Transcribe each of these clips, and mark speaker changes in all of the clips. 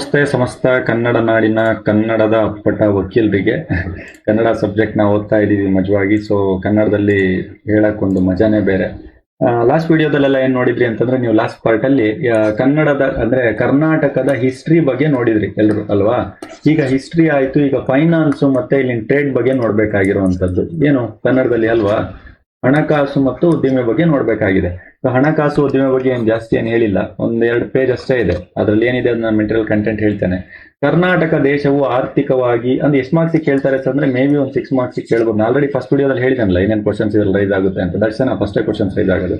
Speaker 1: ನಮಸ್ತೆ, ಸಮಸ್ತ ಕನ್ನಡ ನಾಡಿನ ಕನ್ನಡದ ಅಪ್ಪಟ ವಕೀಲರಿಗೆ. ಕನ್ನಡ ಸಬ್ಜೆಕ್ಟ್ ನಾವು ಓದ್ತಾ ಇದ್ದೀವಿ ಮಜವಾಗಿ ಸೊ ಕನ್ನಡದಲ್ಲಿ ಹೇಳಕ್ ಒಂದು ಮಜಾನೇ ಬೇರೆ. ಲಾಸ್ಟ್ ವಿಡಿಯೋದಲ್ಲೆಲ್ಲ ಏನ್ ನೋಡಿದ್ರಿ ಅಂತಂದ್ರೆ, ನೀವು ಲಾಸ್ಟ್ ಪಾರ್ಟ್ ಅಲ್ಲಿ ಕನ್ನಡದ, ಅಂದ್ರೆ ಕರ್ನಾಟಕದ ಹಿಸ್ಟ್ರಿ ಬಗ್ಗೆ ನೋಡಿದ್ರಿ ಎಲ್ರು, ಅಲ್ವಾ? ಈಗ ಹಿಸ್ಟ್ರಿ ಆಯ್ತು, ಈಗ ಫೈನಾನ್ಸ್ ಮತ್ತೆ ಇಲ್ಲಿ ಟ್ರೇಡ್ ಬಗ್ಗೆ ನೋಡ್ಬೇಕಾಗಿರುವಂತದ್ದು. ಏನು ಕನ್ನಡದಲ್ಲಿ ಅಲ್ವಾ? ಹಣಕಾಸು ಮತ್ತು ಉದ್ದಿಮೆ ಬಗ್ಗೆ ನೋಡ್ಬೇಕಾಗಿದೆ. ಹಣಕಾಸು ಉದ್ಯಮ ಬಗ್ಗೆ ಏನು ಜಾಸ್ತಿ ಏನು ಹೇಳಿಲ್ಲ. ಒಂದ್ ಎರಡು ಪೇಜ್ ಅಷ್ಟೇ ಇದೆ. ಅದ್ರಲ್ಲಿ ಏನಿದೆ ಅದನ್ನ ಮೆಟೀರಿಯಲ್ ಕಂಟೆಂಟ್ ಹೇಳ್ತೇನೆ. ಕರ್ನಾಟಕ ದೇಶವು ಆರ್ಥಿಕವಾಗಿ, ಅಂದ್ರೆ ಎಷ್ಟು ಮಾರ್ಕ್ಸ್ ಕೇಳ್ತಾರೆ ಅಂದ್ರೆ ಮೇ ಬಿ ಒಂದು ಸಿಕ್ಸ್ ಮಾರ್ಕ್ಸ್ ಕೇಳ್ಬೋದು. ಆಲ್ರೆಡಿ ಫಸ್ಟ್ ವಿಡಿಯೋದಲ್ಲಿ ಹೇಳಿದನಲ್ಲ, ಏನೇನು ಕ್ವಶನ್ಸ್ ಇದ್ರಲ್ಲಿ ರೈಸ್ ಆಗುತ್ತೆ ಅಂತ. ದರ್ಶನ ಫಸ್ಟೇ ಕ್ವಶನ್ಸ್ ರೈಸ್ ಆಗೋದು.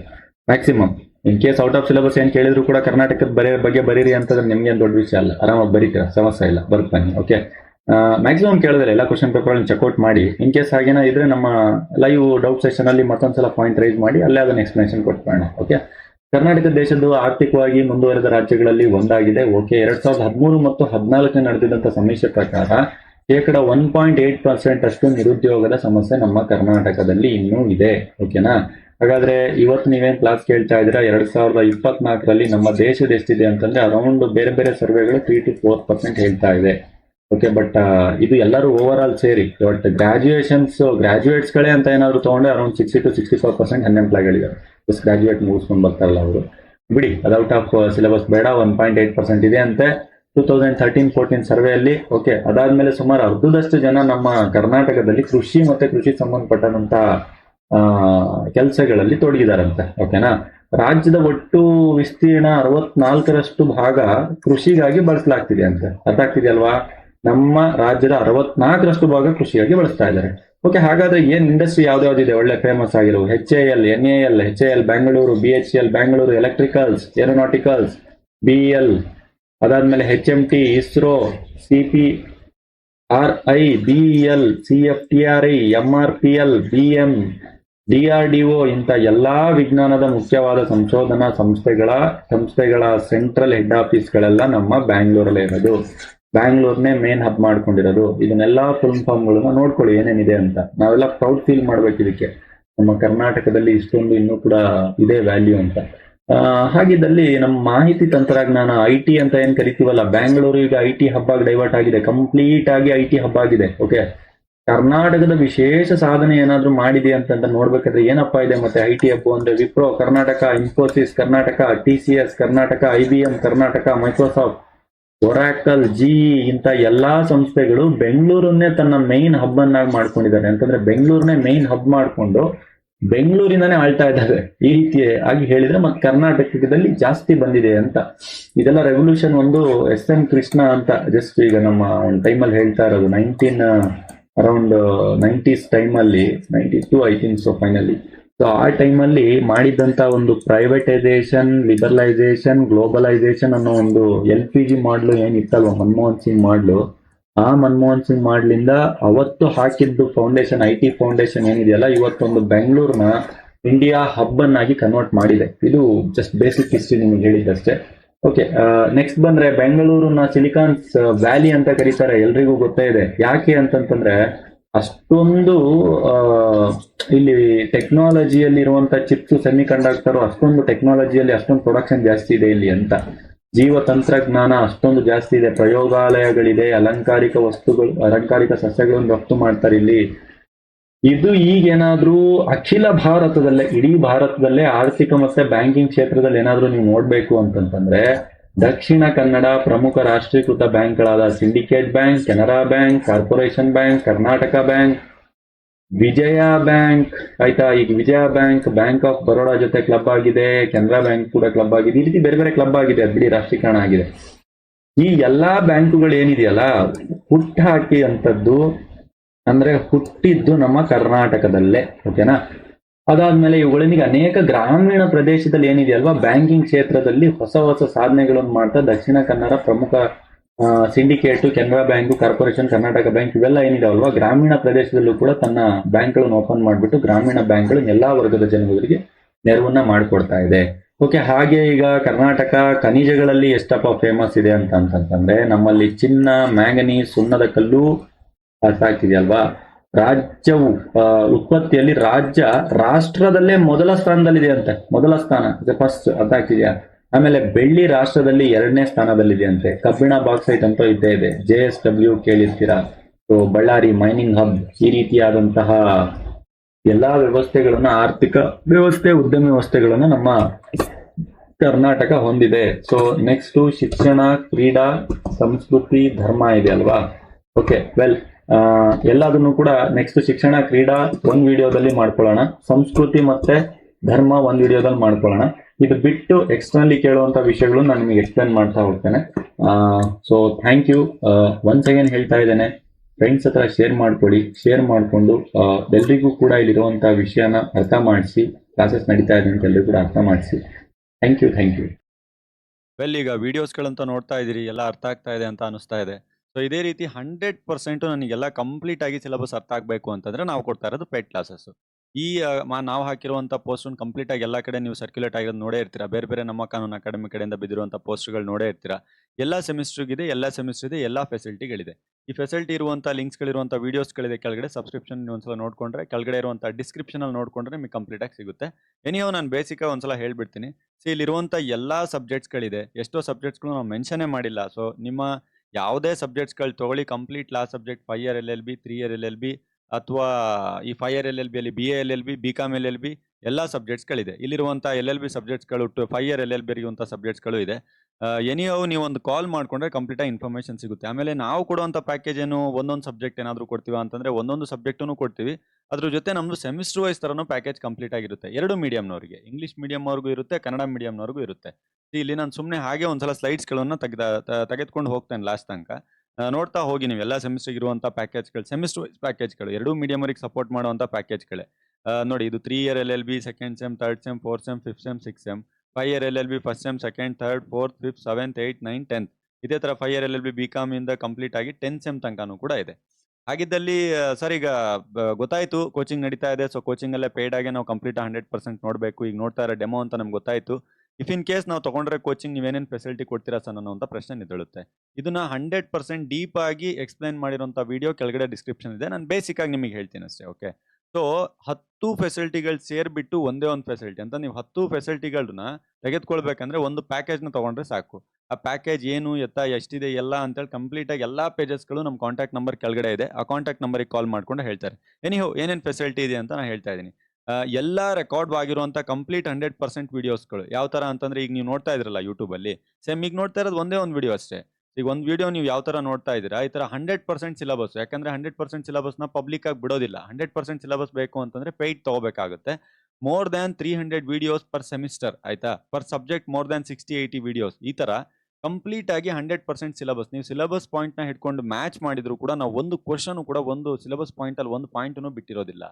Speaker 1: Maximum in case out of syllabus ಏನ್ ಕೇಳಿದ್ರು ಕೂಡ ಕರ್ನಾಟಕದ ಬರೆಯ ಬಗ್ಗೆ ಬರೀರಿ ಅಂತಂದ್ರೆ ನಿಮ್ಗೆ ದೊಡ್ಡ ವಿಷಯ ಅಲ್ಲ. ಆರಾಮಾಗಿ ಬರೀತೀರ? ಸಮಸ್ಯೆ ಇಲ್ಲ. ಬರ್ತಾನೆ ಓಕೆ ಮ್ಯಾಕ್ಸಿಮಮ್ ಕೇಳಿದ್ರೆ ಎಲ್ಲ ಕ್ವಶನ್ ಪೇಪರ್ ಚೆಕ್ಔಟ್ ಮಾಡಿ. ಇನ್ ಕೇಸ್ ಹಾಗೇನ ಇದ್ರೆ ನಮ್ಮ ಲೈವ್ ಡೌಟ್ ಸೆಷನ್ ಅಲ್ಲಿ ಮತ್ತೊಂದ್ಸಲ ಪಾಯಿಂಟ್ ರೈಸ್ ಮಾಡಿ, ಅಲ್ಲೇ ಅದನ್ನ ಎಕ್ಸ್ಪ್ಲನೇಷನ್ ಕೊಟ್ಕೊಳ್ಳೋಣ ಓಕೆ ಕರ್ನಾಟಕ ದೇಶದ್ದು ಆರ್ಥಿಕವಾಗಿ ಮುಂದುವರೆದ ರಾಜ್ಯಗಳಲ್ಲಿ ಒಂದಾಗಿದೆ ಓಕೆ ಎರಡ್ ಸಾವಿರದ ಹದಿಮೂರು ಮತ್ತು ಹದಿನಾಲ್ಕನೇ ನಡೆದಿದ್ದಂತ ಸಮೀಕ್ಷೆ ಪ್ರಕಾರ ಶೇಕಡ ಒನ್ ಪಾಯಿಂಟ್ ಏಟ್ ಪರ್ಸೆಂಟ್ ಅಷ್ಟು ನಿರುದ್ಯೋಗದ ಸಮಸ್ಯೆ ನಮ್ಮ ಕರ್ನಾಟಕದಲ್ಲಿ ಇನ್ನೂ ಇದೆ ಓಕೆನಾ ಹಾಗಾದ್ರೆ ಇವತ್ತು ನೀವೇನ್ ಕ್ಲಾಸ್ ಕೇಳ್ತಾ ಇದ್ದೀರಾ? ಎರಡ್ ಸಾವಿರದ ಇಪ್ಪತ್ನಾಲ್ಕರಲ್ಲಿ ನಮ್ಮ ದೇಶದ ಎಷ್ಟಿದೆ ಅಂತಂದ್ರೆ ಅರೌಂಡ್ ಬೇರೆ ಬೇರೆ ಸರ್ವೆಗಳು ತ್ರೀ ಟು ಫೋರ್ ಪರ್ಸೆಂಟ್ ಹೇಳ್ತಾ ಇದೆ. ಓಕೆ ಬಟ್ ಇದು ಎಲ್ಲರೂ ಓವರ್ ಆಲ್ ಸೇರಿ ಬಟ್ ಗ್ರಾಜುಯೇಷನ್ಸ್ ಗ್ರಾಜುಯೇಟ್ಸ್ ಗಳೇ ಅಂತ ಏನಾದ್ರು ತಗೊಂಡ್ರೆ around sixty two sixty four percent ಅನ್ಎಂಪ್ಲಾಯ್ಗಳಿದ್ದಾರೆ just graduate ಮುಗಿಸ್ಕೊಂಡು ಬರ್ತಾರಲ್ಲ ಅವರು. ಬಿಡಿ ಅದೌಟ್ ಆಫ್ ಸಿಲೆಬಸ್ ಬೇಡ ಒನ್ ಪಾಯಿಂಟ್ ಏಟ್ ಪರ್ಸೆಂಟ್ ಇದೆ ಅಂತೆ. ಟೂ ತೌಸಂಡ್ ಥರ್ಟೀನ್ ಫೋರ್ಟೀನ್ ಸರ್ವೆಯಲ್ಲಿ ಓಕೆ ಅದಾದ್ಮೇಲೆ ಸುಮಾರು ಅರ್ಧದಷ್ಟು ಜನ ನಮ್ಮ ಕರ್ನಾಟಕದಲ್ಲಿ ಕೃಷಿ ಮತ್ತೆ ಕೃಷಿ ಸಂಬಂಧಪಟ್ಟಂತ ಕೆಲಸಗಳಲ್ಲಿ ತೊಡಗಿದಾರಂತೆ ಓಕೆನಾ ರಾಜ್ಯದ ಒಟ್ಟು ವಿಸ್ತೀರ್ಣ ಅರವತ್ನಾಲ್ಕರಷ್ಟು ಭಾಗ ಕೃಷಿಗಾಗಿ ಬಳಸಲಾಗ್ತಿದೆ ಅಂತೆ. ಅರ್ಥ ಆಗ್ತಿದೆಯಲ್ವಾ ನಮ್ಮ ರಾಜ್ಯದ ಅರವತ್ನಾಲ್ಕರಷ್ಟು ಭಾಗ ಕೃಷಿಯಾಗಿ ಬಳಸ್ತಾ ಇದ್ದಾರೆ. ಓಕೆ ಹಾಗಾದ್ರೆ ಏನ್ ಇಂಡಸ್ಟ್ರಿ ಯಾವ್ದಾವ್ದಿದೆ ಒಳ್ಳೆ ಫೇಮಸ್ ಆಗಿರೋ H A L N A L H A L Bangalore B H L Bangalore electricals aeronauticals B L ಅದಾದ್ಮೇಲೆ H M T ISRO C P R I B L C F T R I M R P L B M D R D O ಇಂಥ ಎಲ್ಲಾ ವಿಜ್ಞಾನದ ಮುಖ್ಯವಾದ ಸಂಶೋಧನಾ ಸಂಸ್ಥೆಗಳ ಸಂಸ್ಥೆಗಳ central head ಆಫೀಸ್ಗಳೆಲ್ಲ ನಮ್ಮ ಬ್ಯಾಂಗ್ಳೂರಲ್ಲೇ ಇರೋದು. ಬ್ಯಾಂಗ್ಳೂರ್ನೇ ಮೇನ್ ಹಬ್ ಮಾಡ್ಕೊಂಡಿರೋದು. ಇದನ್ನೆಲ್ಲ ಫುಲ್ ಫಾರ್ಮ್ಗಳನ್ನ ನೋಡ್ಕೊಳ್ಳಿ, ಏನೇನಿದೆ ಅಂತ. ನಾವೆಲ್ಲ ಪ್ರೌಡ್ ಫೀಲ್ ಮಾಡ್ಬೇಕು ಇದಕ್ಕೆ. ನಮ್ಮ ಕರ್ನಾಟಕದಲ್ಲಿ ಇಷ್ಟೊಂದು ಇನ್ನೂ ಕೂಡ ಇದೆ ವ್ಯಾಲ್ಯೂ ಅಂತ. ಹಾಗಿದ್ದಲ್ಲಿ ನಮ್ಮ ಮಾಹಿತಿ ತಂತ್ರಜ್ಞಾನ ಐ ಟಿ ಅಂತ ಏನ್ ಕರಿತೀವಲ್ಲ, ಬ್ಯಾಂಗ್ಳೂರು ಈಗ ಐ ಟಿ ಹಬ್ ಆಗಿ ಡೈವರ್ಟ್ ಆಗಿದೆ. ಕಂಪ್ಲೀಟ್ ಆಗಿ ಐ ಟಿ ಹಬ್ ಆಗಿದೆ ಓಕೆ ಕರ್ನಾಟಕದ ವಿಶೇಷ ಸಾಧನೆ ಏನಾದ್ರೂ ಮಾಡಿದೆ ಅಂತ ನೋಡ್ಬೇಕಾದ್ರೆ ಏನಪ್ಪಾ ಇದೆ ಮತ್ತೆ ಐ ಟಿ ಹಬ್ ಅಂದ್ರೆ? Wipro Karnataka Infosys Karnataka T C S Karnataka I B M Karnataka Microsoft Oracle G ಇಂತ ಎಲ್ಲಾ ಸಂಸ್ಥೆಗಳು ಬೆಂಗಳೂರನ್ನೇ ತನ್ನ ಮೈನ್ ಹಬ್ ಅನ್ನಾಗಿ ಮಾಡ್ಕೊಂಡಿದ್ದಾರೆ. ಅಂತಂದ್ರೆ ಬೆಂಗಳೂರನ್ನೇ ಮೈನ್ ಹಬ್ ಮಾಡ್ಕೊಂಡು ಬೆಂಗಳೂರಿನಾನೇ ಆಳ್ತಾ ಇದ್ದಾರೆ. ಈ ರೀತಿ ಆಗಿ ಹೇಳಿದ್ರೆ ಮತ್ತೆ ಕರ್ನಾಟಕದಲ್ಲಿ ಜಾಸ್ತಿ ಬಂದಿದೆ ಅಂತ. ಇದೆಲ್ಲ ರೆವಲ್ಯೂಷನ್ ಒಂದು ಎಸ್ ಎನ್ ಕೃಷ್ಣ ಅಂತ ಜಸ್ಟ್ ಈಗ ನಮ್ಮ ಒಂದು ಟೈಮಲ್ಲಿ ಹೇಳ್ತಾ ಇರೋದು ನೈನ್ಟೀನ್ ಅರೌಂಡ್ ನೈಂಟೀಸ್ ಟೈಮಲ್ಲಿ ninety two I think so finally so ಆ ಟೈಮಲ್ಲಿ ಮಾಡಿದಂತ ಒಂದು ಪ್ರೈವೇಟೈಸೇಷನ್ ಲಿಬರಲೈಸೇಷನ್ ಗ್ಲೋಬಲೈಸೇಷನ್ ಅನ್ನೋ ಒಂದು ಎಲ್ ಪಿ ಜಿ ಮಾಡ್ಲು ಏನಿತ್ತಲ್ವ ಮನಮೋಹನ್ ಸಿಂಗ್ ಮಾಡ್ಲು. ಆ ಮನಮೋಹನ್ ಸಿಂಗ್ ಮಾಡ್ಲಿಂದ ಅವತ್ತು ಹಾಕಿದ್ದು ಫೌಂಡೇಶನ್ ಐ ಟಿ ಫೌಂಡೇಶನ್ ಏನಿದೆಯಲ್ಲ ಇವತ್ತೊಂದು ಬೆಂಗಳೂರಿನ ಇಂಡಿಯಾ ಹಬ್ ಅನ್ನಾಗಿ ಕನ್ವರ್ಟ್ ಮಾಡಿದೆ. ಇದು ಜಸ್ಟ್ ಬೇಸಿಕ್ ಹಿಸ್ಟ್ರಿ ನಿಮಗೆ ಹೇಳಿದ್ದಷ್ಟೇ. ಓಕೆ ನೆಕ್ಸ್ಟ್ ಬಂದ್ರೆ ಬೆಂಗಳೂರಿನ ಸಿಲಿಕಾನ್ಸ್ ವ್ಯಾಲಿ ಅಂತ ಕರೀತಾರೆ. ಎಲ್ರಿಗೂ ಗೊತ್ತೇ ಇದೆ. ಯಾಕೆ ಅಂತಂತಂದ್ರೆ ಅಷ್ಟೊಂದು ಇಲ್ಲಿ ಟೆಕ್ನಾಲಜಿಯಲ್ಲಿ ಇರುವಂತ ಚಿಪ್ಸ್ ಸೆಮಿ ಕಂಡಕ್ಟರ್ ಅಷ್ಟೊಂದು ಟೆಕ್ನಾಲಜಿಯಲ್ಲಿ ಅಷ್ಟೊಂದು ಪ್ರೊಡಕ್ಷನ್ ಜಾಸ್ತಿ ಇದೆ ಇಲ್ಲಿ ಅಂತ. ಜೀವ ತಂತ್ರಜ್ಞಾನ ಅಷ್ಟೊಂದು ಜಾಸ್ತಿ ಇದೆ. ಪ್ರಯೋಗಾಲಯಗಳಿದೆ, ಅಲಂಕಾರಿಕ ವಸ್ತುಗಳು, ಅಲಂಕಾರಿಕ ಸಸ್ಯಗಳನ್ನು ರಫ್ತು ಮಾಡ್ತಾರೆ ಇಲ್ಲಿ. ಇದು ಈಗೇನಾದ್ರೂ ಅಖಿಲ ಭಾರತದಲ್ಲೇ, ಇಡೀ ಭಾರತದಲ್ಲೇ ಆರ್ಥಿಕ ಮತ್ತೆ ಬ್ಯಾಂಕಿಂಗ್ ಕ್ಷೇತ್ರದಲ್ಲಿ ಏನಾದ್ರೂ ನೀವು ನೋಡ್ಬೇಕು ಅಂತಂತಂದ್ರೆ, ದಕ್ಷಿಣ ಕನ್ನಡ ಪ್ರಮುಖ ರಾಷ್ಟ್ರೀಕೃತ ಬ್ಯಾಂಕ್ಗಳಾದ syndicate bank Canara bank corporation bank Karnataka bank Vijaya bank, ಆಯ್ತಾ? ಈಗ Vijaya bank bank of Baroda ಜೊತೆ ಕ್ಲಬ್ ಆಗಿದೆ, ಕೆನರಾ ಬ್ಯಾಂಕ್ ಕೂಡ ಕ್ಲಬ್ ಆಗಿದೆ. ಈ ರೀತಿ ಬೇರೆ ಬೇರೆ ಕ್ಲಬ್ ಆಗಿದೆ ಅದು ಬಿಡಿ ರಾಷ್ಟ್ರೀಕರಣ ಆಗಿದೆ. ಈ ಎಲ್ಲಾ ಬ್ಯಾಂಕುಗಳು ಏನಿದೆಯಲ್ಲ ಹುಟ್ಟು ಹಾಕಿ ಅಂತದ್ದು, ಅಂದ್ರೆ ಹುಟ್ಟಿದ್ದು ನಮ್ಮ ಕರ್ನಾಟಕದಲ್ಲೇ ಓಕೆನಾ ಅದಾದ್ಮೇಲೆ ಇವುಗಳಿಗೆ ಅನೇಕ ಗ್ರಾಮೀಣ ಪ್ರದೇಶದಲ್ಲಿ ಏನಿದೆಯಲ್ವಾ, ಬ್ಯಾಂಕಿಂಗ್ ಕ್ಷೇತ್ರದಲ್ಲಿ ಹೊಸ ಹೊಸ ಸಾಧನೆಗಳನ್ನು ಮಾಡ್ತಾ ದಕ್ಷಿಣ ಕನ್ನಡ ಪ್ರಮುಖ syndicate Canara bank corporation Karnataka bank ಇವೆಲ್ಲ ಏನಿದಾವಲ್ವಾ ಗ್ರಾಮೀಣ ಪ್ರದೇಶದಲ್ಲೂ ಕೂಡ ತನ್ನ ಬ್ಯಾಂಕ್ಗಳನ್ನು ಓಪನ್ ಮಾಡಿಬಿಟ್ಟು ಗ್ರಾಮೀಣ ಬ್ಯಾಂಕ್ಗಳು ಎಲ್ಲಾ ವರ್ಗದ ಜನಗಳಿಗೆ ನೆರವನ್ನ ಮಾಡಿಕೊಡ್ತಾ ಇದೆ. ಓಕೆ ಹಾಗೆ ಈಗ ಕರ್ನಾಟಕ ಖನಿಜಗಳಲ್ಲಿ ಎಷ್ಟಪ್ಪ ಫೇಮಸ್ ಇದೆ ಅಂತ ಅಂತಂದ್ರೆ ನಮ್ಮಲ್ಲಿ ಚಿನ್ನ ಮ್ಯಾಂಗನೀಸ್ ಸುಣ್ಣದ ಕಲ್ಲು ಆಗ್ತಿದೆಯಲ್ವಾ ರಾಜ್ಯವು ಉತ್ಪತ್ತಿಯಲ್ಲಿ ರಾಜ್ಯ ರಾಷ್ಟ್ರದಲ್ಲೇ ಮೊದಲ ಸ್ಥಾನದಲ್ಲಿದೆ ಅಂತೆ. ಮೊದಲ ಸ್ಥಾನ ಫಸ್ಟ್ ಅರ್ಥ ಆಗ್ತಿದ್ಯಾ?
Speaker 2: ಆಮೇಲೆ ಬೆಳ್ಳಿ ರಾಷ್ಟ್ರದಲ್ಲಿ ಎರಡನೇ ಸ್ಥಾನದಲ್ಲಿದೆ ಅಂತೆ ಕಬ್ಬಿಣ ಬಾಕ್ಸೈಟ್ ಅಂತ ಇದ್ದೇ ಇದೆ. ಜೆ ಎಸ್ ಡಬ್ಲ್ಯೂ ಕೇಳಿರ್ತೀರಾ? ಸೊ ಬಳ್ಳಾರಿ ಮೈನಿಂಗ್ ಹಬ್ ಈ ರೀತಿಯಾದಂತಹ ಎಲ್ಲಾ ವ್ಯವಸ್ಥೆಗಳನ್ನ, ಆರ್ಥಿಕ ವ್ಯವಸ್ಥೆ, ಉದ್ಯಮ ವ್ಯವಸ್ಥೆಗಳನ್ನ ನಮ್ಮ ಕರ್ನಾಟಕ ಹೊಂದಿದೆ. ಸೊ ನೆಕ್ಸ್ಟ್ ಶಿಕ್ಷಣ, ಕ್ರೀಡಾ, ಸಂಸ್ಕೃತಿ, ಧರ್ಮ ಇದೆ ಅಲ್ವಾ? ಓಕೆ ವೆಲ್ ಎಲ್ಲದನ್ನು ಕೂಡ ನೆಕ್ಸ್ಟ್ ಶಿಕ್ಷಣ, ಕ್ರೀಡಾ ಒಂದ್ ವಿಡಿಯೋದಲ್ಲಿ ಮಾಡ್ಕೊಳ್ಳೋಣ. ಸಂಸ್ಕೃತಿ ಮತ್ತೆ ಧರ್ಮ ಒಂದ್ ವಿಡಿಯೋದಲ್ಲಿ ಮಾಡ್ಕೊಳ್ಳೋಣ. ಇದು ಬಿಟ್ಟು ಎಕ್ಸ್ಟರ್ನಲಿ ಕೇಳುವಂತ ವಿಷಯಗಳು ನಾನು ನಿಮಗೆ ಎಕ್ಸ್ಪ್ಲೇನ್ ಮಾಡ್ತಾ ಹೋಗ್ತೇನೆ. So thank you once again ಹೇಳ್ತಾ ಇದ್ದೇನೆ. ಫ್ರೆಂಡ್ಸ್ ಹತ್ರ ಶೇರ್ ಮಾಡ್ಕೊಳ್ಳಿ ಶೇರ್ ಮಾಡಿಕೊಂಡು ಎಲ್ರಿಗೂ ಕೂಡ ಇಲ್ಲಿರುವಂತಹ ವಿಷಯನ ಅರ್ಥ ಮಾಡಿಸಿ ಕ್ಲಾಸಸ್ ನಡೀತಾ ಇದೆ ಅಂತ ಎಲ್ಲರೂ ಕೂಡ ಅರ್ಥ ಮಾಡಿಸಿ. Thank you thank you
Speaker 1: well ಈಗ ವಿಡಿಯೋಸ್ಗಳಂತ ನೋಡ್ತಾ ಇದ್ದೀರಿ, ಎಲ್ಲ ಅರ್ಥ ಆಗ್ತಾ ಇದೆ ಅಂತ ಅನಿಸ್ತಾ ಇದೆ. ಸೊ ಇದೇ ರೀತಿ ಹಂಡ್ರೆಡ್ ಪರ್ಸೆಂಟು ನನಗೆಲ್ಲ ಕಂಪ್ಲೀಟ್ ಆಗಿ ಸಿಲೆಬಸ್ ಅರ್ಥ ಆಗಬೇಕು ಅಂತಂದ್ರೆ ನಾವು ಕೊಡ್ತಾ ಇರೋದು ಪೆಟ್ ಕ್ಲಾಸಸ್ ಈ ನಾವು ಹಾಕಿರುವಂಥ ಪೋಸ್ಟ್ ಕಂಪ್ಲೀಟ್ ಆಗಿ ಎಲ್ಲ ಕಡೆ ನೀವು ಸರ್ಕ್ಯುಲೇಟ್ ಆಗಿರೋದು ನೋಡೇ ಇರ್ತೀರಾ. ಬೇರೆ ಬೇರೆ ನಮ್ಮ ಕಾನೂನು ಅಕಾಡೆಮಿ ಕಡೆಯಿಂದ ಬಿದ್ದಿರುವಂಥ ಪೋಸ್ಟ್ಗಳು ನೋಡೇ ಇರ್ತೀರಾ. ಎಲ್ಲ ಸೆಮಿಸ್ಟ್ರಿಗಿದೆ ಎಲ್ಲ ಸೆಮಿಸ್ಟರ್ ಇದೆ, ಎಲ್ಲ ಫೆಸಿಲಿಟಿಗಳಿದೆ ಈ ಫೆಸಿಲಿಟಿ ಇರುವಂಥ ಲಿಂಕ್ಸ್ಗಳಿರುವಂಥ ವೀಡಿಯೋಸ್ಗಳಿದೆ ಕೆಳಗಡೆ ಸಬ್ಸ್ಕ್ರಿಪ್ಷನ್ ಒಂದ್ಸಲ ನೋಡ್ಕೊಂಡ್ರೆ, ಕೆಳಗಡೆ ಇರುವಂಥ ಡಿಸ್ಕ್ರಿಪ್ಷನಲ್ಲಿ ನೋಡ್ಕೊಂಡ್ರೆ ನಿಮಗೆ ಕಂಪ್ಲೀಟ್ ಆಗಿ ಸಿಗುತ್ತೆ. ಎನಿಯೋ ನಾನು ಬೇಸಿಕ್ ಒಂದ್ಸಲ ಹೇಳ್ಬಿಡ್ತೀನಿ. ಸೊ ಇಲ್ಲಿರುವಂಥ ಎಲ್ಲ ಸಬ್ಜೆಕ್ಟ್ಸ್ಗಳಿದೆ ಎಷ್ಟೋ ಸಬ್ಜೆಕ್ಟ್ಸ್ಗಳು ನಾವು ಮೆನ್ಷನೇ ಮಾಡಿಲ್ಲ. ಸೊ ನಿಮ್ಮ ಯಾವುದೇ ಸಬ್ಜೆಕ್ಟ್ಸ್ಗಳು ತಗೊಳ್ಳಿ complete law subject five year L L B three year L L B ಅಥವಾ ಈ year L L ಬಿಯಲ್ಲಿ B A L L B B com L L B ಎಲ್ಲ ಸಬ್ಜೆಕ್ಟ್ಸ್ಗಳಿದೆ ಇಲ್ಲಿರುವಂಥ L L B ಸಬ್ಜೆಕ್ಟ್ಸ್ಗಳು five year L L B ಇರುವಂಥ ಸಬ್ಜೆಕ್ಟ್ಸ್ಗಳು ಇದೆ. Any ನೀವು ಒಂದು ಕಾಲ್ ಮಾಡ್ಕೊಂಡ್ರೆ ಕಂಪ್ಲೀಟಾಗಿ ಇನ್ಫಾರ್ಮೇಷನ್ ಸಿಗುತ್ತೆ. ಆಮೇಲೆ ನಾವು ಕೊಡುವಂಥ ಪ್ಯಾಕೇಜ್ ಏನು, ಒಂದೊಂದು ಸಬ್ಜೆಕ್ಟ್ ಏನಾದರೂ ಕೊಡ್ತೀವ ಅಂತಂದರೆ ಒಂದೊಂದು ಸಬ್ಜೆಕ್ಟೂ ಕೊಡ್ತೀವಿ. ಅದ್ರ ಜೊತೆ ನಮ್ಮದು ಸೆಮಿಸ್ಟರ್ ವೈಸ್ ಥರನೂ ಪ್ಯಾಕೇಜ್ ಕಂಪ್ಲೀಟ್ ಆಗಿರುತ್ತೆ. ಎರಡು ಮೀಡಿಯಮ್ನವರಿಗೆ ಇಂಗ್ಲೀಷ್ ಮೀಡಿಯಮ್ವರೆಗೂ ಇರುತ್ತೆ ಕನ್ನಡ ಮೀಡಿಯಮ್ನವ್ರಿಗೂ ಇರುತ್ತೆ. ಇಲ್ಲಿ ನಾನು ಸುಮ್ಮನೆ ಹಾಗೆ ಒಂದು ಸಲ ಸ್ಲೈಡ್ಸ್ಗಳನ್ನು ತೆಗೆದ, ತೆಗೆದುಕೊಂಡು ಹೋಗ್ತೇನೆ ಲಾಸ್ಟ್ ತನಕ. ನೋಡ್ತಾ ಹೋಗಿ ನೀವು ಎಲ್ಲ ಸೆಮಿಸ್ಟರ್ ಇರುವಂಥ ಪ್ಯಾಕೇಜ್ಗಳು ಸೆಮಿಸ್ಟರ್ ವೈಸ್ ಪ್ಯಾಕೇಜ್ಗಳು ಎರಡೂ ಮೀಡಿಯಮರಿಗೆ ಸಪೋರ್ಟ್ ಮಾಡುವಂಥ ಪ್ಯಾಕೇಜ್ಗಳೇ ನೋಡಿ ಇದು three year L L B second sem third sem fourth sem fifth sem six sem five year L L B first sem second third fourth fifth seventh eight nine tenth ಇದೇ ಥರ five year L L B B ಇಂದ complete ಆಗಿ tenth sem ತನಕನೂ ಕೂಡ ಇದೆ. ಹಾಗಿದ್ದಲ್ಲಿ sir ಈಗ ಗೊತ್ತಾಯಿತು ಕೋಚಿಂಗ್ ನಡೀತಾ ಇದೆ. ಸೊ ಕೋಚಿಂಗಲ್ಲೇ ಪೇಡ್ ಆಗಿ ನಾವು ಕಂಪ್ಲೀಟ್ ಹಂಡ್ರೆಡ್ ಪರ್ಸೆಂಟ್ ನೋಡಬೇಕು. ಈಗ ನೋಡ್ತಾ ಇರೋ ಡೆಮೋ ಅಂತ ನಮ್ಗೆ ಗೊತ್ತಾಯ್ತು. ಇಫ್ ಇನ್ ಕೇಸ್ ನಾವು ತಗೊಂಡ್ರೆ ಕೋಚಿಂಗ್ ನೀವೇನೇನು ಫೆಸಿಲಿಟಿ ಕೊಡ್ತೀರಾ ಸರ್ ಅನ್ನೋ ಪ್ರಶ್ನೆ ನಿದ್ದಳುತ್ತೆ ಇದನ್ನ ಹಂಡ್ರೆಡ್ ಪರ್ಸೆಂಟ್ ಡೀಪ್ ಆಗಿ ಎಕ್ಸ್ಪ್ಲೈನ್ ಮಾಡಿರೋಂಥ ವಿಡಿಯೋ ಕೆಳಗಡೆ ಡಿಸ್ಕ್ರಿಪ್ಷನ್ ಇದೆ. ನಾನು ಬೇಸಿಕ್ ಆಗಿ ನಿಮಗೆ ಹೇಳ್ತೀನಿ ಅಷ್ಟೇ ಓಕೆ ಸೊ ಹತ್ತು ಫೆಸಿಲಿಟಿಗಳು ಸೇರಿಬಿಟ್ಟು ಒಂದೇ ಒಂದು ಫೆಸಿಲಿಟಿ ಅಂತ ನೀವು ಹತ್ತು ಫೆಸಿಲಿಟಿಗಳನ್ನ ತೆಗೆದುಕೊಳ್ಬೇಕಂದ್ರೆ ಒಂದು ಪ್ಯಾಕೇಜ್ನ ತೊಗೊಂಡ್ರೆ ಸಾಕು. ಆ ಪ್ಯಾಕೇಜ್ ಏನು, ಎತ್ತ, ಎಷ್ಟಿದೆ, ಎಲ್ಲ ಅಂತೇಳಿ ಕಂಪ್ಲೀಟ್ ಆಗಿ ಎಲ್ಲ ಪೇಜಸ್ಗಳು ನಮ್ಮ ಕಾಂಟ್ಯಾಕ್ಟ್ ನಂಬರ್ ಕೆಳಗಡೆ ಇದೆ. ಆ ಕಾಂಟ್ಯಾಕ್ಟ್ ನಂಬರಿಗೆ ಕಾಲ್ ಮಾಡ್ಕೊಂಡು ಹೇಳ್ತಾರೆ. ಎನಿಹೋ ಏನೇನು ಫೆಸಿಲಿಟಿ ಇದೆ ಅಂತ ನಾನು ಹೇಳ್ತಾ ಇದ್ದೀನಿ. ಎಲ್ಲ ರೆಕಾರ್ಡ್ ಆಗಿರುವಂಥ ಕಂಪ್ಲೀಟ್ ಹಂಡ್ರೆಡ್ ಪರ್ಸೆಂಟ್ ವಿಡಿಯೋಸ್ಗಳು ಯಾವ ತರ ಅಂತಂದ್ರೆ ಈಗ ನೀವು ನೋಡ್ತಾ ಇದ್ರಲ್ಲ ಯೂಟ್ಯೂಬಲ್ಲಿ ಸೇಮ್ ಈಗ ನೋಡ್ತಾ ಇರೋದು ಒಂದೇ ಒಂದು ವಿಡಿಯೋ ಅಷ್ಟೇ. ಈಗ ಒಂದು ವಿಡಿಯೋ ನೀವು ಯಾವ ತರ ನೋಡ್ತಾ ಇದ್ದೀರಾ, ಈ ಥರ ಹಂಡ್ರೆಡ್ ಪರ್ಸೆಂಟ್ ಸಿಲಬಸ್ ಯಾಕಂದ್ರೆ ಹಂಡ್ರೆಡ್ ಪರ್ಸೆಂಟ್ ಸಿಲಬಸ್ನ ಪಬ್ಲಿಕ್ ಆಗಿ ಬಿಡೋದಿಲ್ಲ. ಹಂಡ್ರೆಡ್ ಪರ್ಸೆಂಟ್ ಸಿಲಬಸ್ ಬೇಕು ಅಂತಂದ್ರೆ paid ತಗೋಬೇಕಾಗುತ್ತೆ. More than three hundred videos per semester ಆಯ್ತಾ? Per subject more than sixty eighty videos ಈ ತರ ಕಂಪ್ಲೀಟ್ ಆಗಿ ಹಂಡ್ರೆಡ್ ಪರ್ಸೆಂಟ್ ಸಿಲಬಸ್ ನೀವು ಸಿಲಬಸ್ ಪಾಯಿಂಟ್ನ ಹಿಡ್ಕೊಂಡು ಮ್ಯಾಚ್ ಮಾಡಿದ್ರು ಕೂಡ ನಾವು ಒಂದು ಕ್ವಶನ್ ಕೂಡ ಒಂದು ಸಿಲಬಸ್ ಪಾಯಿಂಟಲ್ಲಿ ಒಂದು ಪಾಯಿಂಟನ್ನು ಬಿಟ್ಟಿರೋದಿಲ್ಲ.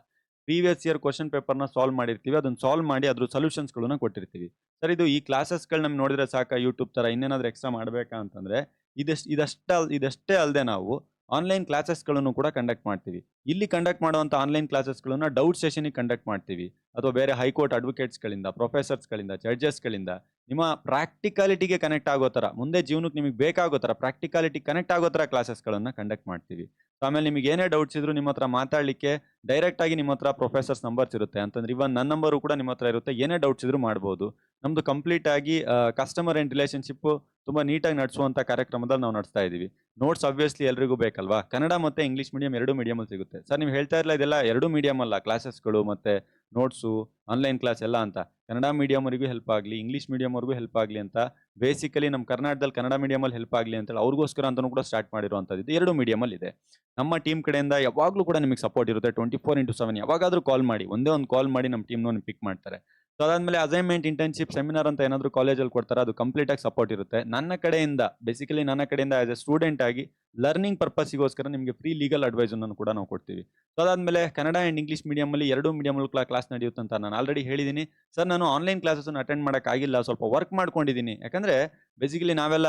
Speaker 1: ಪ್ರೀವಿಯಸ್ ಇಯರ್ ಕ್ವಶನ್ ಪೇಪರ್ನ ಸಾಲ್ವ್ ಮಾಡಿರ್ತೀವಿ, ಅದನ್ನು ಸಾಲ್ವ್ ಮಾಡಿ ಅದ್ರ ಸೊಲ್ಯೂಷನ್ಸ್ಗಳನ್ನ ಕೊಟ್ಟಿರ್ತೀವಿ. ಸರ್, ಇದು ಈ ಕ್ಲಾಸಸ್ಗಳು ನಮ್ಗೆ ನೋಡಿದ್ರೆ ಸಾಕು, ಯೂಟ್ಯೂಬ್ ಥರ ಇನ್ನೇನಾದರೂ ಎಕ್ಸ್ಟ್ರಾ ಮಾಡಬೇಕಾ ಅಂತಂದರೆ, ಇದಷ್ಟು ಇದಷ್ಟ ಇದಷ್ಟೇ ಅಲ್ಲದೆ ನಾವು ಆನ್ಲೈನ್ ಕ್ಲಾಸಸ್ಗಳನ್ನು ಕೂಡ ಕಂಡಕ್ಟ್ ಮಾಡ್ತೀವಿ. ಇಲ್ಲಿ ಕಂಡಕ್ಟ್ ಮಾಡುವಂಥ ಆನ್ಲೈನ್ ಕ್ಲಾಸಸ್ಗಳನ್ನು ಡೌಟ್ ಸೆಷನಿಗೆ ಕಂಡಕ್ಟ್ ಮಾಡ್ತೀವಿ. ಅಥವಾ ಬೇರೆ ಹೈಕೋರ್ಟ್ ಅಡ್ವೊಕೇಟ್ಸ್ಗಳಿಂದ, ಪ್ರೊಫೆಸರ್ಸ್ಗಳಿಂದ, ಜಡ್ಜಸ್ಗಳಿಂದ ನಿಮ್ಮ ಪ್ರಾಕ್ಟಿಕಾಲಿಟಿಗೆ ಕನೆಕ್ಟ್ ಆಗೋ ಥರ, ಮುಂದೆ ಜೀವನಕ್ಕೆ ನಿಮಗೆ ಬೇಕಾಗೋ ಥರ ಪ್ರಾಕ್ಟಿಕಾಲಿಟಿ ಕನೆಕ್ಟ್ ಆಗೋ ಥರ ಕ್ಲಾಸಸ್ಗಳನ್ನು ಕಂಡಕ್ಟ್ ಮಾಡ್ತೀವಿ. ಆಮೇಲೆ ನಿಮಗೆ ಏನೇ ಡೌಟ್ಸ್ ಇದ್ರು ನಿಮ್ಮ ಹತ್ರ ಮಾತಾಡಲಿಕ್ಕೆ ಡೈರೆಕ್ಟ್ ಆಗಿ ನಿಮ್ಮ ಹತ್ರ ಪ್ರೊಫೆಸರ್ಸ್ ನಂಬರ್ಸ್ ಇರುತ್ತೆ. ಅಂತಂದ್ರೆ ಇವನ್ ನನ್ನ ನಂಬರು ಕೂಡ ನಿಮ್ಮ ಹತ್ರ ಇರುತ್ತೆ. ಏನೇ ಡೌಟ್ಸ್ ಇದ್ರು ಮಾಡ್ಬೋದು. ನಮ್ದು ಕಂಪ್ಲೀಟ್ ಆಗಿ ಕಸ್ಟಮರ್ ಆ್ಯಂಡ್ ರಿಲೇಷನ್ಶಿಪ್ ತುಂಬ ನೀಟಾಗಿ ನಡೆಸುವಂಥ ಕಾರ್ಯಕ್ರಮದಲ್ಲಿ ನಾವು ನಡೆಸ್ತಾ ಇದ್ದೀವಿ. ನೋಟ್ಸ್ ಅಬ್ವಿಯಸ್ಲಿ ಎಲ್ರಿಗೂ ಬೇಕಲ್ವಾ? ಕನ್ನಡ ಮತ್ತು ಇಂಗ್ಲೀಷ್ ಮೀಡಿಯಂ ಎರಡು ಮೀಡಿಯಮಲ್ಲಿ ಸಿಗುತ್ತೆ. ಸರ್, ನೀವು ಹೇಳ್ತಾ ಇರಲ್ಲ ಇದೆಲ್ಲ ಎರಡು ಮೀಡಿಯಮ್ ಅಲ್ಲ ಕ್ಲಾಸಸ್ಗಳು ಮತ್ತು ನೋಟ್ಸು ಆನ್ಲೈನ್ ಕ್ಲಾಸ್ ಎಲ್ಲ ಅಂತ. ಕನ್ನಡ ಮೀಡಿಯಮ್ವರೆಗೂ ಹೆಲ್ಪ್ ಆಗಲಿ ಇಂಗ್ಲೀಷ್ ಮೀಡಿಯಮ್ವರೆಗೂ ಹೆಲ್ಪ್ ಆಗಲಿ ಅಂತ ಬೇಸಿಕಲಿ ನಮ್ಮ ಕರ್ನಾಟಕದಲ್ಲಿ ಕನ್ನಡ ಮೀಡಿಯಮಲ್ಲಿ ಹೆಲ್ಪ್ ಆಗಲಿ ಅಂತೇಳಿ ಅವ್ರಿಗೋಸ್ಕರ ಅಂತಲೂ ಕೂಡ ಸ್ಟಾರ್ಟ್ ಮಾಡಿರುವಂಥದ್ದು ಎರಡು ಮೀಡಿಯಮಲ್ಲಿ ಇದೆ. ನಮ್ಮ ಟೀಮ್ ಕಡೆಯಿಂದ ಯಾವಾಗಲೂ ಕೂಡ ನಿಮಗೆ ಸಪೋರ್ಟ್ ಇರುತ್ತೆ ಟ್ವೆಂಟಿ ಫೋರ್ ಇಂಟು ಸೆವೆನ್ ಯಾವಾಗಾದರೂ ಕಾಲ್ ಮಾಡಿ, ಒಂದೇ ಒಂದು ಕಾಲ್ ಮಾಡಿ ನಮ್ಮ ಟೀಮ್ನ ಪಿಕ್ ಮಾಡ್ತಾರೆ. ಸೊ ಅದಾದಮೇಲೆ ಅಸೈನ್ಮೆಂಟ್ ಇಂಟರ್ನ್ಶಿಪ್ ಸೆಮಿನಾರ್ ಅಂತ ಏನಾದರೂ ಕಾಲೇಜಲ್ಲಿ ಕೊಡ್ತಾರೆ ಅದು ಕಂಪ್ಲೀಟಾಗಿ ಸಪೋರ್ಟ್ ಇರುತ್ತೆ. ನನ್ನ ಕಡೆಯಿಂದ ಬೇಸಿಕಲಿ ನನ್ನ ಕಡೆಯಿಂದ ಆಸ್ ಎ ಸ್ಟೂಡೆಂಟ್ ಆಗಿ ಲರ್ನಿಂಗ್ ಪರ್ಪಸ್ಗೋಸ್ಕರ ನಿಮಗೆ ಫ್ರೀ ಲೀಗಲ್ ಅಡ್ವೈಸನ್ನು ಕೂಡ ನಾವು ಕೊಡ್ತೀವಿ. ಸೊ ಅದಾದಮೇಲೆ ಕನ್ನಡ ಆ್ಯಂಡ್ ಇಂಗ್ಲೀಷ್ ಮೀಡಿಯಮಲ್ಲಿ ಎರಡು ಮೀಡಿಯಮ್ ಕ್ಲಾಸ್ ನಡೆಯುತ್ತೆ ನಾನು ಆಲ್ರೆಡಿ ಹೇಳಿದ್ದೀನಿ ಸರ್ ನಾನು ಆನ್ಲೈನ್ ಕ್ಲಾಸಸ್ನ ಅಟೆಂಡ್ ಮಾಡೋಕ್ಕಾಗಿಲ್ಲ ಸ್ವಲ್ಪ ವರ್ಕ್ ಮಾಡ್ಕೊಂಡಿದ್ದೀನಿ ಯಾಕಂದರೆ ಬೇಸಿಕಲಿ ನಾವೆಲ್ಲ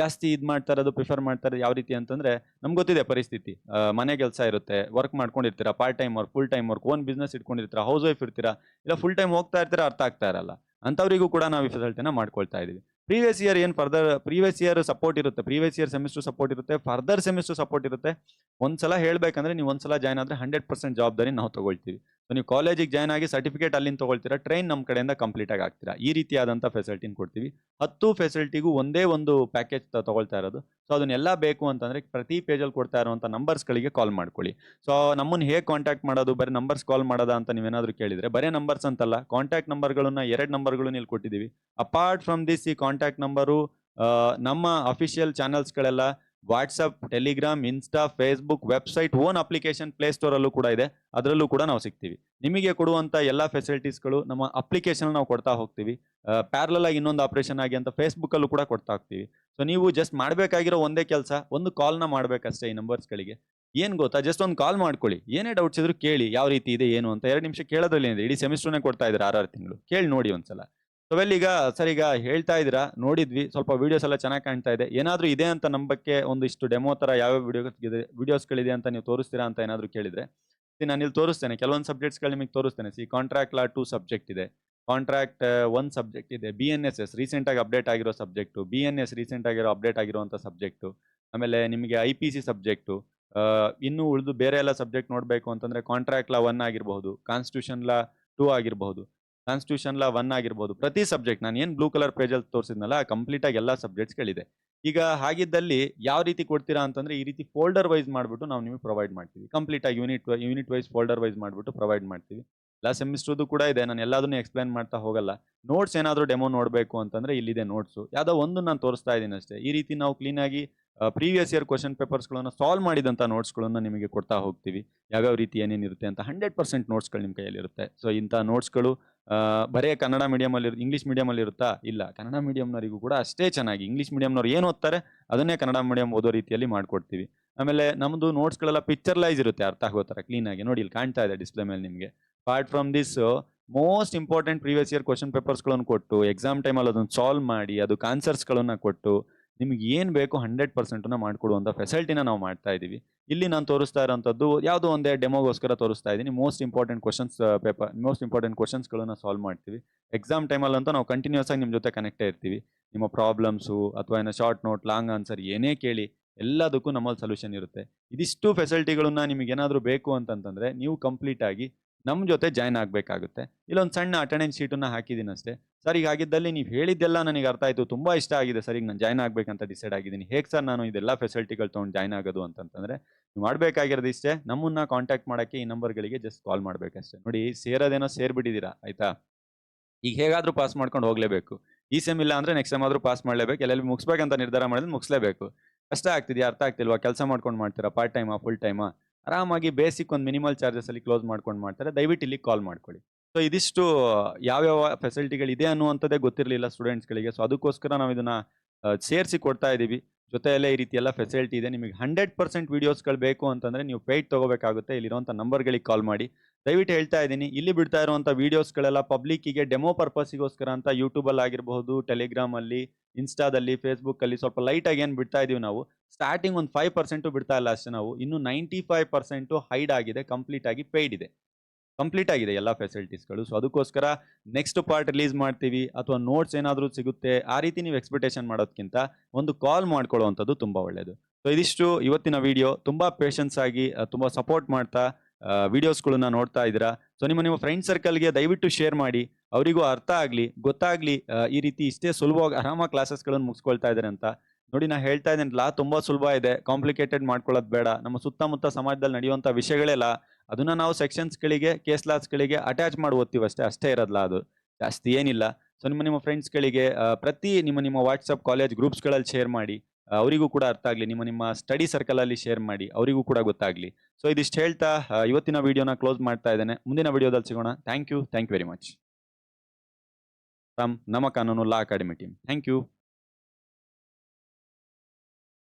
Speaker 1: ಜಾಸ್ತಿ ಇದು ಮಾಡ್ತಾ ಇರೋದು ಪ್ರಿಫರ್ ಮಾಡ್ತಾ ಇರೋದು ಯಾವ ರೀತಿ ಅಂತಂದರೆ ನಮ್ಗೆ ಗೊತ್ತಿದೆ ಪರಿಸ್ಥಿತಿ. ಮನೆ ಕೆಲಸ ಇರುತ್ತೆ work ಮಾಡ್ಕೊಂಡಿರ್ತೀರಾ part time work full time work own business ಇಟ್ಕೊಂಡಿರ್ತೀರಾ house wife ಇರ್ತೀರಾ, ಇಲ್ಲ ಫುಲ್ ಟೈಮ್ ಹೋಗ್ತಾ ಇರ್ತೀರಾ, ಅರ್ಥ ಆಗ್ತಾ ಇರಲ್ಲ. ಅಂಥವರಿಗೂ ಕೂಡ ನಾವು ಈ ಫೆಸಿಲಿಟಿನ ಮಾಡ್ಕೊಳ್ತಾ ಇದೀವಿ. ಪ್ರೀವಿಯಸ್ ಇಯರ್ ಏನು ಫರ್ದರ್ ಪ್ರೀವಿಯಸ್ ಇಯರ್ ಸಪೋರ್ಟ್ ಇರುತ್ತೆ ಪ್ರೀವಿಯಸ್ ಇಯರ್ ಸೆಮಿಸ್ಟರ್ ಸಪೋರ್ಟ್ ಇರುತ್ತೆ ಫರ್ದರ್ ಸೆಮಿಸ್ಟರ್ ಸಪೋರ್ಟ್ ಇರುತ್ತೆ. ಒಂದ್ಸಲ ಹೇಳ್ಬೇಕಂದ್ರೆ ನೀವು ಒಂದ್ಸಲ ಜಾಯ್ನ್ ಆದರೆ ಹಂಡ್ರೆಡ್ ಪರ್ಸೆಂಟ್ ಜವಾಬ್ದಾರಿ ನಾವು ತಗೊಳ್ತೀವಿ. ನೀವು ಕಾಲೇಜಿಗೆ ಜಾಯ್ನ್ ಆಗಿ ಸರ್ಟಿಫಿಕೇಟ್ ಅಲ್ಲಿಂದ ತೊಗೊಳ್ತೀರಾ? ಟ್ರೈನ್ ನಮ್ಮ ಕಡೆಯಿಂದ ಕಂಪ್ಲೀಟ್ ಆಗಿ ಆಗ್ತೀರಾ ಈ ರೀತಿಯಾದಂಥ ಫೆಸಿಲಿಟಿನ ಕೊಡ್ತೀವಿ. ಹತ್ತು ಫೆಸಿಲಿಟಿಗೂ ಒಂದೇ ಒಂದು ಪ್ಯಾಕೇಜ್ ತಗೊಳ್ತಾ ಇರೋದು. ಸೊ ಅದನ್ನೆಲ್ಲ ಬೇಕು ಅಂತಂದರೆ ಪ್ರತಿ ಪೇಜಲ್ಲಿ ಕೊಡ್ತಾ ಇರುವಂಥ ನಂಬರ್ಸ್ಗಳಿಗೆ ಕಾಲ್ ಮಾಡ್ಕೊಳ್ಳಿ. ಸೊ ನಮ್ಮನ್ನು ಹೇಗೆ ಕಾಂಟ್ಯಾಕ್ಟ್ ಮಾಡೋದು? ಬರೀ ನಂಬರ್ಸ್ ಕಾಲ್ ಮಾಡೋದಾ ಅಂತ ನೀವೇನಾದರೂ ಕೇಳಿದರೆ. ಬರೀ ನಂಬರ್ಸ್ ಅಂತಲ್ಲ. ಕಾಂಟ್ಯಾಕ್ಟ್ ನಂಬರ್ಗಳನ್ನು ಎರಡು ನಂಬರ್ಗಳನ್ನ ಇಲ್ಲಿ ಕೊಟ್ಟಿದ್ದೀವಿ. ಅಪಾರ್ಟ್ ಫ್ರಮ್ ದಿಸ್ ಈ ಕಾಂಟ್ಯಾಕ್ಟ್ ನಂಬರು ನಮ್ಮ official ಚಾನಲ್ಸ್ಗಳೆಲ್ಲ WhatsApp, Telegram, Insta, Facebook, website, own application ಪ್ಲೇಸ್ಟೋರಲ್ಲೂ ಕೂಡ ಇದೆ. ಅದರಲ್ಲೂ ಕೂಡ ನಾವು ಸಿಗ್ತೀವಿ. ನಿಮಗೆ ಕೊಡುವಂಥ ಎಲ್ಲ ಫೆಸಿಲಿಟೀಸ್ಗಳು ನಮ್ಮ ಅಪ್ಲಿಕೇಶನ್ ನಾವು ಕೊಡ್ತಾ ಹೋಗ್ತೀವಿ. ಪ್ಯಾರಲಲ್ ಆಗಿ ಇನ್ನೊಂದು ಆಪರೇಷನ್ ಆಗಿ ಅಂತ ಫೇಸ್ಬುಕ್ಕಲ್ಲೂ ಕೂಡ ಕೊಡ್ತಾ ಹೋಗ್ತೀವಿ. ಸೊ ನೀವು ಜಸ್ಟ್ ಮಾಡಬೇಕಾಗಿರೋ ಒಂದೇ ಕೆಲಸ, ಒಂದು ಕಾಲ್ನ ಮಾಡಬೇಕಷ್ಟೇ ಈ ನಂಬರ್ಸ್ಗಳಿಗೆ ಏನು ಗೊತ್ತಾ? ಜಸ್ಟ್ ಒಂದು ಕಾಲ್ ಮಾಡ್ಕೊಳ್ಳಿ. ಏನೇ ಡೌಟ್ಸ್ ಇದ್ರು ಕೇಳಿ, ಯಾವ ರೀತಿ ಇದೆ, ಏನು ಅಂತ. ಎರಡು ನಿಮಿಷ ಕೇಳೋದ್ರಲ್ಲಿ ಏನಿದೆ ಇಡೀ ಸೆಮಿಸ್ಟರ್ನೇ ಕೊಡ್ತಾ ಇದ್ದಾರೆ ಆರಾರು ತಿಂಗಳು. ಕೇಳಿ ನೋಡಿ ಒಂದ್ಸಲ. ಸೊ ವೆಲ್ ಈಗ ಸರ್, ಈಗ ಹೇಳ್ತಾ ಇದ್ದೀರಾ, ನೋಡಿದ್ವಿ, ಸ್ವಲ್ಪ ವೀಡಿಯೋಸ್ ಎಲ್ಲ ಚೆನ್ನಾಗಿ ಕಾಣ್ತಾ ಇದೆ. ಏನಾದರೂ ಇದೆ ಅಂತ ನಂಬಕ್ಕೆ ಒಂದಿಷ್ಟು ಡೆಮೋ ಥರ ಯಾವ್ಯಾವ ವಿಡಿಯೋಸ್ ಇದೆ ವಿಡಿಯೋಸ್ಗಳಿದೆ ಅಂತ ನೀವು ತೋರಿಸ್ತೀರಾ ಅಂತ ಏನಾದರೂ ಕೇಳಿದರೆ ನಾನು ಇಲ್ಲಿ ತೋರಿಸ್ತೇನೆ. ಕೆಲವೊಂದು ಸಬ್ಜೆಕ್ಟ್ಸ್ಗಳು ನಿಮಗೆ ತೋರಿಸ್ತೇನೆ. See contract law two subject ಇದೆ. ಕಾಂಟ್ರಾಕ್ಟ್ ಒನ್ ಸಬ್ಜೆಕ್ಟ್ ಇದೆ. ಬಿ ಎನ್ ಎಸ್ ಎಸ್ ರೀಸೆಂಟಾಗಿ ಅಪ್ಡೇಟ್ ಆಗಿರೋ ಸಬ್ಜೆಕ್ಟು ಬಿ ಎನ್ ಎಸ್ ರೀಸೆಂಟಾಗಿರೋ ಅಪ್ಡೇಟ್ ಆಗಿರುವಂಥ ಸಬ್ಜೆಕ್ಟು ಆಮೇಲೆ ನಿಮಗೆ ಐ ಪಿ ಸಿ ಸಬ್ಜೆಕ್ಟು ಇನ್ನೂ ಉಳಿದು ಬೇರೆ ಎಲ್ಲ ಸಬ್ಜೆಕ್ಟ್ ನೋಡಬೇಕು ಅಂತಂದರೆ ಕಾಂಟ್ರಾಕ್ಟ್ ಲಾ ಒನ್ ಆಗಿರಬಹುದು ಕಾನ್ಸ್ಟಿಟ್ಯೂಷನ್ ಲಾ ಟೂ ಆಗಿರಬಹುದು. ಕಾನ್ಸ್ಟಿಟ್ಯೂಷನ್ ಲಾ ಒನ್ ಆಗಿರ್ಬೋದು. ಪ್ರತಿ ಸಬ್ಜೆಕ್ಟ್ ನಾನು ಏನು ಬ್ಲೂ ಕಲರ್ ಪೇಜಲ್ಲಿ ತೋರಿಸಿದ್ನಲ್ಲ ಕಂಪ್ಲೀಟಾಗಿ ಎಲ್ಲ ಸಬ್ಜೆಕ್ಟ್ಸ್ಗಳಿದೆ ಈಗ ಹಾಗಿದ್ದಲ್ಲಿ ಯಾವ ರೀತಿ ಕೊಡ್ತೀರಾ ಅಂತಂದ್ರೆ, ಈ ರೀತಿ ಫೋಲ್ಡರ್ ವೈಸ್ ಮಾಡಿಬಿಟ್ಟು ನಾವು ನಿಮಗೆ ಪ್ರೊವೈಡ್ ಮಾಡ್ತೀವಿ. ಕಂಪ್ಲೀಟಾಗಿ unit unit wise folder wise ಮಾಡಿಬಿಟ್ಟು ಪ್ರೊವೈಡ್ ಮಾಡ್ತೀವಿ. ಎಲ್ಲ ಸೆಮಿಸ್ಟರ್ದು ಕೂಡ ಇದೆ, ನಾನು ಎಲ್ಲದನ್ನು ಎಕ್ಸ್ಪ್ಲೈನ್ ಮಾಡ್ತಾ ಹೋಗಲ್ಲ. ನೋಟ್ಸ್ ಏನಾದರೂ ಡೆಮೋ ನೋಡಬೇಕು ಅಂತಂದ್ರೆ ಇಲ್ಲಿದೆ ನೋಟ್ಸು ಯಾವುದೋ ಒಂದು ನಾನು ತೋರಿಸ್ತಾ ಇದ್ದೀನಿ ಅಷ್ಟೇ. ಈ ರೀತಿ ನಾವು ಕ್ಲೀನಾಗಿ ಪ್ರೀವಿಯಸ್ ಇಯರ್ ಕ್ವಶನ್ ಪೇಪರ್ಸ್ಗಳನ್ನು ಸಾಲ್ವ್ ಮಾಡಿದಂಥ ನೋಟ್ಸ್ಗಳನ್ನು ನಿಮಗೆ ಕೊಡ್ತಾ ಹೋಗ್ತೀವಿ. ಯಾವ್ಯಾವ ರೀತಿ ಏನೇನಿರುತ್ತೆ ಅಂತ ಹಂಡ್ರೆಡ್ ಪರ್ಸೆಂಟ್ ನೋಟ್ಸ್ಗಳು ನಿಮ್ಮ ಕೈಯಲ್ಲಿರುತ್ತೆ ಸೊ ಇಂಥ ನೋಟ್ಸ್ಗಳು ಬರೇ ಕನ್ನಡ ಮೀಡಿಯಮಲ್ಲಿ ಇಂಗ್ಲೀಷ್ ಮೀಡಿಯಮಲ್ಲಿ ಇರುತ್ತಾ? ಇಲ್ಲ. ಕನ್ನಡ ಮೀಡಿಯಮ್ನವರಿಗೂ ಕೂಡ ಅಷ್ಟೇ ಚೆನ್ನಾಗಿ. ಇಂಗ್ಲೀಷ್ ಮೀಡಿಯಮ್ನವ್ರು ಏನು ಓದ್ತಾರೆ, ಅದನ್ನೇ ಕನ್ನಡ ಮೀಡಿಯಂ ಓದೋ ರೀತಿಯಲ್ಲಿ ಮಾಡ್ಕೊಡ್ತೀವಿ. ಆಮೇಲೆ ನಮ್ಮದು ನೋಟ್ಸ್ಗಳೆಲ್ಲ ಪಿಕ್ಚರ್ಲೈಸ್ ಇರುತ್ತೆ, ಅರ್ಥ ಆಗೋ ಥರ ಕ್ಲೀನಾಗಿ ನೋಡಿ, ಇಲ್ಲಿ ಕಾಣ್ತಾ ಇದೆ ಡಿಸ್ಪ್ಲೇ ಮೇಲೆ ನಿಮಗೆ. Part from this most important previous year question ಪೇಪರ್ಸ್ಗಳನ್ನು ಕೊಟ್ಟು ಎಕ್ಸಾಮ್ ಟೈಮಲ್ಲಿ ಅದನ್ನು ಸಾಲ್ವ್ ಮಾಡಿ ಅದಕ್ಕೆ ಆನ್ಸರ್ಸ್ಗಳನ್ನು ಕೊಟ್ಟು, ನಿಮ್ಗೆ ಏನು ಬೇಕು ಹಂಡ್ರೆಡ್ ಪರ್ಸೆಂಟನ್ನ ಮಾಡಿಕೊಡುವಂಥ ಫೆಸಿಲಿಟಿನ ನಾವು ಮಾಡ್ತಾ ಇದ್ದೀವಿ ಇಲ್ಲಿ ನಾನು ತೋರಿಸ್ತಾ ಇರೋಂಥದ್ದು ಯಾವುದೋ ಒಂದೇ ಡೆಮೋಗೋಸ್ಕರ ತೋರಿಸ್ತಾ ಇದ್ದೀನಿ most important questions paper most important ಕ್ವಶನ್ಸ್ಗಳನ್ನ solve ಮಾಡ್ತೀವಿ. ಎಕ್ಸಾಮ್ ಟೈಮಲ್ಲಂತೂ ನಾವು ಕಂಟಿನ್ಯೂಸ್ ಆಗಿ ನಿಮ್ಮ ಜೊತೆ ಕನೆಕ್ಟೇ ಇರ್ತೀವಿ. ನಿಮ್ಮ ಪ್ರಾಬ್ಲಮ್ಸು ಅಥವಾ ಏನೋ ಶಾರ್ಟ್ ನೋಟ್ ಲಾಂಗ್ ಆನ್ಸರ್ ಏನೇ ಕೇಳಿ, ಎಲ್ಲದಕ್ಕೂ ನಮ್ಮಲ್ಲಿ ಸೊಲ್ಯೂಷನ್ ಇರುತ್ತೆ. ಇದಿಷ್ಟು ಫೆಸಿಲಿಟಿಗಳನ್ನ ನಿಮಗೆ ಏನಾದರೂ ಬೇಕು ಅಂತಂತಂದರೆ, ನೀವು ಕಂಪ್ಲೀಟ್ ಆಗಿ ನಮ್ಮ ಜೊತೆ ಜಾಯ್ನ್ ಆಗಬೇಕಾಗುತ್ತೆ. ಇಲ್ಲೊಂದು ಸಣ್ಣ ಅಟೆಂಡೆನ್ಸ್ ಶೀಟನ್ನು ಹಾಕಿದ್ದೀನಿ ಅಷ್ಟೇ. ಸರ್ ಈಗ ಆಗಿದ್ದಲ್ಲಿ ನೀವು ಹೇಳಿದ್ದೆಲ್ಲ ನನಗೆ ಅರ್ಥ ಆಯಿತು. ತುಂಬ ಇಷ್ಟ ಆಗಿದೆ ಸರ್. ಈಗ ನಾನು ಜಾಯ್ನ್ ಆಗಬೇಕಂತ ಡಿಸೈಡ್ ಆಗಿದ್ದೀನಿ. ಹೇಗೆ ಸರ್ ನಾನು ಇದೆಲ್ಲ ಫೆಸಿಲಿಟಿಗಳು ತೊಗೊಂಡು ಜಾಯ್ನ್ ಆಗೋದು ಅಂತಂತಂದರೆ, ನೀವು ಮಾಡಬೇಕಾಗಿರೋದು ಇಷ್ಟೇ. ನಮ್ಮನ್ನ ಕಾಂಟ್ಯಾಕ್ಟ್ ಮಾಡೋಕ್ಕೆ ಈ ನಂಬರ್ಗಳಿಗೆ ಜಸ್ಟ್ ಕಾಲ್ ಮಾಡಬೇಕಷ್ಟೇ. ನೋಡಿ, ಸೇರೋದೇನೋ ಸೇರಿಬಿಟ್ಟಿದ್ದೀರಾ ಆಯಿತಾ? ಈಗ ಹೇಗಾದರೂ ಪಾಸ್ ಮಾಡ್ಕೊಂಡು ಹೋಗಲೇಬೇಕು. ಈ ಸೆಮ್ ಇಲ್ಲ ಅಂದರೆ ನೆಕ್ಸ್ಟ್ ಸೆಮ್ ಆದರೂ ಪಾಸ್ ಮಾಡಲೇಬೇಕು. ಎಲ್ಲೆಲ್ಲಿ ಮುಗಿಸ್ಬೇಕಂತ ನಿರ್ಧಾರ ಮಾಡಿದ್ರೆ ಮುಗಿಸ್ಲೇಬೇಕು. ಕಷ್ಟ ಆಗ್ತಿದೆಯಾ? ಅರ್ಥ ಆಗ್ತಿಲ್ವಾ? ಕೆಲಸ ಮಾಡ್ಕೊಂಡು ಮಾಡ್ತೀರಾ? ಪಾರ್ಟ್ ಟೈಮಾ ಫುಲ್ ಟೈಮಾ ಆರಾಮಾಗಿ ಬೇಸಿಕ್ ಒಂದು ಮಿನಿಮಲ್ ಚಾರ್ಜಸಲ್ಲಿ ಕ್ಲೋಸ್ ಮಾಡ್ಕೊಂಡು ಮಾಡ್ತಾರೆ. ದಯವಿಟ್ಟು ಇಲ್ಲಿ ಕಾಲ್ ಮಾಡ್ಕೊಳ್ಳಿ. ಸೊ ಇದಿಷ್ಟು, ಯಾವ್ಯಾವ ಫೆಸಿಲಿಟಿಗಳಿದೆ ಅನ್ನುವಂಥದ್ದೇ ಗೊತ್ತಿರಲಿಲ್ಲ ಸ್ಟೂಡೆಂಟ್ಸ್ಗಳಿಗೆ ಸೊ ಅದಕ್ಕೋಸ್ಕರ ನಾವು ಇದನ್ನ ಸೇರಿಸಿ ಕೊಡ್ತಾ ಇದ್ದೀವಿ ಜೊತೆಯಲ್ಲೇ ಈ ರೀತಿ ಎಲ್ಲ ಫೆಸಿಲಿಟಿ ಇದೆ. ನಿಮಗೆ ಹಂಡ್ರೆಡ್ ಪರ್ಸೆಂಟ್ ವೀಡಿಯೋಸ್ಗಳು ಬೇಕು ಅಂತಂದರೆ ನೀವು ಪೇಯ್ಡ್ ತೊಗೋಬೇಕಾಗುತ್ತೆ. ಇಲ್ಲಿರುವಂಥ ನಂಬರ್ಗಳಿಗೆ ಕಾಲ್ ಮಾಡಿ. ದಯವಿಟ್ಟು ಹೇಳ್ತಾ ಇದ್ದೀನಿ, ಇಲ್ಲಿ ಬಿಡ್ತಾ ಇರುವಂಥ ವೀಡಿಯೋಸ್ಗಳೆಲ್ಲ ಪಬ್ಲಿಕ್ಕಿಗೆ ಡೆಮೋ ಪರ್ಪಸ್ಗೋಸ್ಕರ ಅಂತ ಯೂಟ್ಯೂಬಲ್ಲಿ ಆಗಿರಬಹುದು, ಟೆಲಿಗ್ರಾಮಲ್ಲಿ, ಇನ್ಸ್ಟಾದಲ್ಲಿ, ಫೇಸ್ಬುಕ್ಕಲ್ಲಿ ಸ್ವಲ್ಪ ಲೈಟಾಗಿ ಏನು ಬಿಡ್ತಾ ಇದ್ದೀವಿ ನಾವು, ಸ್ಟಾರ್ಟಿಂಗ್ ಒಂದು ಫೈವ್ ಪರ್ಸೆಂಟು ಬಿಡ್ತಾ ಇಲ್ಲ ಅಷ್ಟೇ ನಾವು, ಇನ್ನು ನೈಂಟಿ ಫೈವ್ ಪರ್ಸೆಂಟು ಹೈಡ್ ಆಗಿದೆ ಕಂಪ್ಲೀಟ್ ಆಗಿ ಪೇಯ್ಡ್ ಇದೆ. ಕಂಪ್ಲೀಟ್ ಆಗಿದೆ ಎಲ್ಲ ಫೆಸಿಲಿಟೀಸ್ಗಳು, ಸೊ ಅದಕ್ಕೋಸ್ಕರ ನೆಕ್ಸ್ಟ್ ಪಾರ್ಟ್ ರಿಲೀಸ್ ಮಾಡ್ತೀವಿ, ಅಥವಾ ನೋಟ್ಸ್ ಏನಾದರೂ ಸಿಗುತ್ತೆ, ಆ ರೀತಿ ನೀವು ಎಕ್ಸ್ಪೆಕ್ಟೇಷನ್ ಮಾಡೋದಕ್ಕಿಂತ ಒಂದು ಕಾಲ್ ಮಾಡ್ಕೊಳ್ಳೋವಂಥದ್ದು ತುಂಬ ಒಳ್ಳೆಯದು ಸೊ ಇದಿಷ್ಟು ಇವತ್ತಿನ ವಿಡಿಯೋ, ತುಂಬ ಪೇಷನ್ಸ್ ಆಗಿ ತುಂಬ ಸಪೋರ್ಟ್ ಮಾಡ್ತಾ ವಿಡಿಯೋಸ್ಗಳನ್ನ ನೋಡ್ತಾ ಇದ್ದೀರಾ? ಸೊ ನಿಮ್ಮ ನಿಮ್ಮ ಫ್ರೆಂಡ್ ಸರ್ಕಲ್ಗೆ ದಯವಿಟ್ಟು ಶೇರ್ ಮಾಡಿ. ಅವರಿಗೂ ಅರ್ಥ ಆಗಲಿ, ಗೊತ್ತಾಗಲಿ ಈ ರೀತಿ ಇಷ್ಟೇ ಸುಲಭವಾಗಿ ಆರಾಮಾಗಿ ಕ್ಲಾಸಸ್ಗಳನ್ನು ಮುಗಿಸ್ಕೊಳ್ತಾ ಇದ್ದಾರೆ ಅಂತ. ನೋಡಿ, ನಾ ಹೇಳ್ತಾ ಇದ್ದೇನೆ, ಲಾ ತುಂಬ ಸುಲಭ ಇದೆ. ಕಾಂಪ್ಲಿಕೇಟೆಡ್ ಮಾಡ್ಕೊಳ್ಳೋದು ಬೇಡ. ನಮ್ಮ ಸುತ್ತಮುತ್ತ ಸಮಾಜದಲ್ಲಿ ನಡೆಯುವಂಥ ವಿಷಯಗಳೆಲ್ಲ ಅದನ್ನ ನಾವು ಸೆಕ್ಷನ್ಸ್ಗಳಿಗೆ ಕೇಸ್ ಲಾಸ್ಗಳಿಗೆ ಅಟ್ಯಾಚ್ ಮಾಡಿ ಓದ್ತೀವಿ ಅಷ್ಟೇ. ಅಷ್ಟೇ ಇರೋದಿಲ್ಲ ಅದು. ಜಾಸ್ತಿ ಏನಿಲ್ಲ. ಸೊ ನಿಮ್ಮ ನಿಮ್ಮ ಫ್ರೆಂಡ್ಸ್ಗಳಿಗೆ ಪ್ರತಿ ನಿಮ್ಮ ನಿಮ್ಮ ವಾಟ್ಸಪ್ ಕಾಲೇಜ್ ಗ್ರೂಪ್ಸ್ಗಳಲ್ಲಿ ಶೇರ್ ಮಾಡಿ. ಅವರಿಗೂ ಕೂಡ ಅರ್ಥ ಆಗಲಿ, ನಿಮ್ಮ ನಿಮ್ಮ ಸ್ಟಡಿ ಸರ್ಕಲಲ್ಲಿ ಶೇರ್ ಮಾಡಿ, ಅವರಿಗೂ ಕೂಡ ಗೊತ್ತಾಗಲಿ. ಸೊ ಇದಿಷ್ಟು ಹೇಳ್ತಾ ಇವತ್ತಿನ ವಿಡಿಯೋನ ಕ್ಲೋಸ್ ಮಾಡ್ತಾ ಇದ್ದೇನೆ. ಮುಂದಿನ ವಿಡಿಯೋದಲ್ಲಿ ಸಿಗೋಣ. Thank you thank you very much from ನಮ್ಮ ಕಾನೂನು law academy team thank you